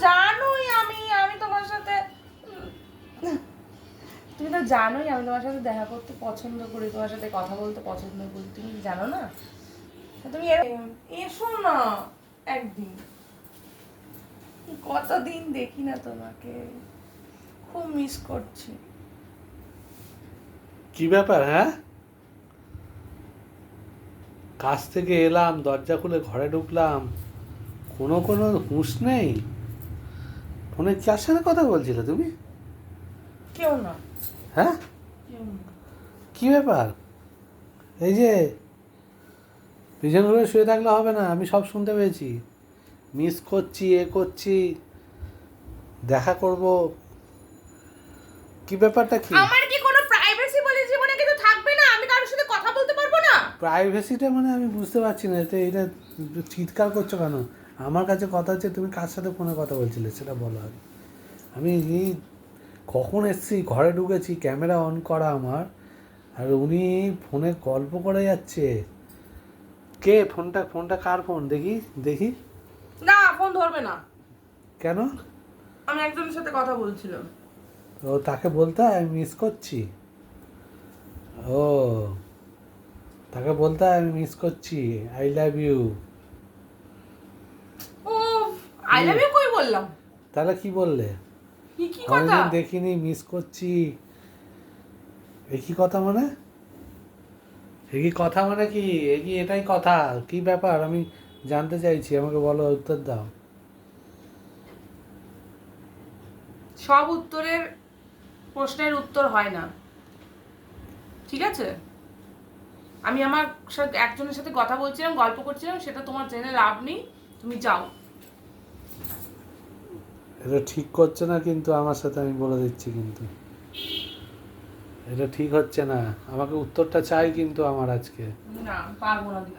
জানোই আমি আমি তোমার সাথে। তুমি তো জানোই আমি তোমার সাথে দেখা করতে পছন্দ করি, তোমার সাথে কথা বলতে পছন্দ করি। তুমি জানো না? তুমি এসো না একদিন। কতদিন দেখি না তোমাকে। খুব মিস করছি। কি ব্যাপার হ্যাঁ? কাজ থেকে এলাম, দরজা খুলে ঘরে ঢুকলাম। কোনো কোনো হুঁশ নেই। ফোনে কার সাথে কথা বলছিলে তুমি? কেউ না। হ্যাঁ? কি ব্যাপার? এই যে পিছন ঘুরে শুয়ে থাকলে হবে না আমি সব শুনতে পেয়েছি। মিস করছি এ করছি দেখা করব। কি ব্যাপারটা কি? আমার কি কোনো প্রাইভেসি বলে জীবনে কিছু থাকবে না? আমি কারোর সাথে কথা বলতে পারব না? প্রাইভেসিটা মানে আমি বুঝতে পারছি না এতে এটা চিৎকার করছ কেন? আমার কাছে কথা হচ্ছে তুমি কার সাথে ফোনে কথা বলছিলে? সেটা বলো আগে। আমি এই কখন এসছি? ঘরে ঢুকেছি ক্যামেরা অন করা আমার। আর উনি ফোনে গল্প করে যাচ্ছে। কে? ফোনটা ফোনটা কার ফোন? দেখি দেখি। না ফোন ধরবে না। কেন? আমি একজনের সাথে কথা বলছিলাম। ও তাকে বলতে আমি মিস করছি? ও তাকে বলতে আমি মিস করছি। I love you I love you কই বললাম? তাহলে কি বললে? কি কি কথা? দেখিনি মিস করছি। একই কথা মানে? একই কথা মানে কি? একই এটাই কথা? কি ব্যাপার? আমি জানতে চাইছি আমাকে বলো উত্তর দাও। সব উত্তরের প্রশ্নের উত্তর হয় না। ঠিক আছে? আমি আমার সাথে একজনের সাথে কথা বলছিলাম গল্প করছিলাম সেটা তোমার জেনে লাভ নেই। তুমি যাও। এটা ঠিক করছে না কিন্তু আমার সাথে আমি বলে দিচ্ছি কিন্তু। এটা ঠিক হচ্ছে না। আমাকে উত্তরটা চাই কিন্তু আমার আজকে।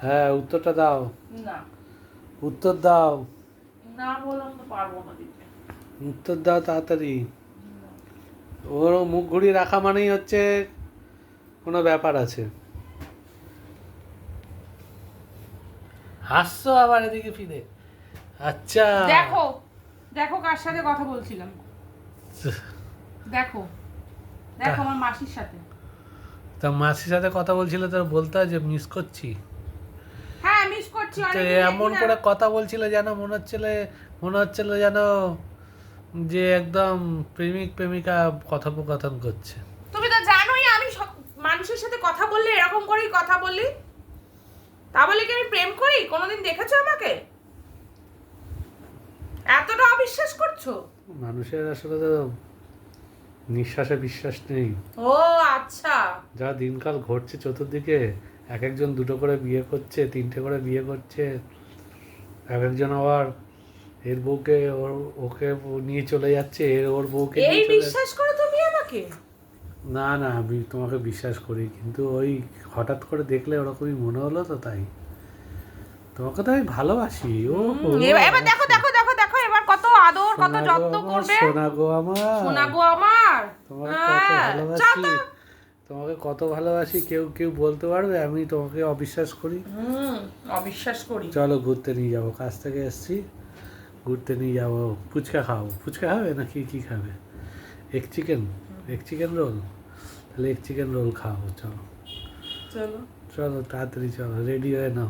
হ্যাঁ উত্তরটা দাও। উত্তর দাও। উত্তর দাও তাড়াতাড়ি। ওর মুখ ঘুরিয়ে রাখা মানেই হচ্ছে কোনো ব্যাপার আছে। হাসছো আবার এদিকে ফিরে। আচ্ছা। দেখো দেখো কার সাথে কথা বলছিলাম। দেখো। দেখো আমার মাসির সাথে। তা মাসির সাথে কথা বলছিলে তোর বলতে হয় যে মিস করছি। হ্যাঁ মিস করছি তো এমন করে কথা বলছিল যেন মনে হচ্ছিল মনে হচ্ছিল যেন যে একদম প্রেমিক প্রেমিকা কথোপকথন করছে। তুমি তো জানোই আমি সব- মানুষের সাথে কথা বললে এরকম করেই কথা বলি। তা বলে কি আমি প্রেম করি? কোনোদিন দেখেছ আমাকে? অবিশ্বাস করছ? মানুষের আসলে তো নিঃশ্বাসে বিশ্বাস নেই। ও আচ্ছা। যা দিনকাল ঘটছে চতুর্দিকে এক একজন দুটো করে বিয়ে করছে তিনটে করে বিয়ে করছে এক একজন আবার এর বউকে ওর ওকে নিয়ে চলে যাচ্ছে এর ওর বউকে এই বিশ্বাস করো তুমি আমাকে? না না আমি তোমাকে বিশ্বাস করি কিন্তু ওই হঠাৎ করে দেখলে ওরকমই মনে হলো তো তাই। তোমাকে তো আমি ভালোবাসি ও এবার দেখো আদর কত যত্ন করবে? সোনা গো আমার। শোনা গো আমার। তোমাকে কত হ্যাঁ, ভালোবাসি। তোমাকে কত ভালোবাসি কেউ কেউ বলতে পারবে আমি তোমাকে অবিশ্বাস করি। অবিশ্বাস করি। চলো ঘুরতে নিয়ে যাব কাজ থেকে এসছি। ঘুরতে নিয়ে যাব। ফুচকা খাব ফুচকা খাবে না কি কি খাবে? এক চিকেন এক চিকেন রোল তাহলে এক চিকেন রোল খাব চলো। চলো। চলো তাড়াতাড়ি চলো রেডি হয়ে নাও।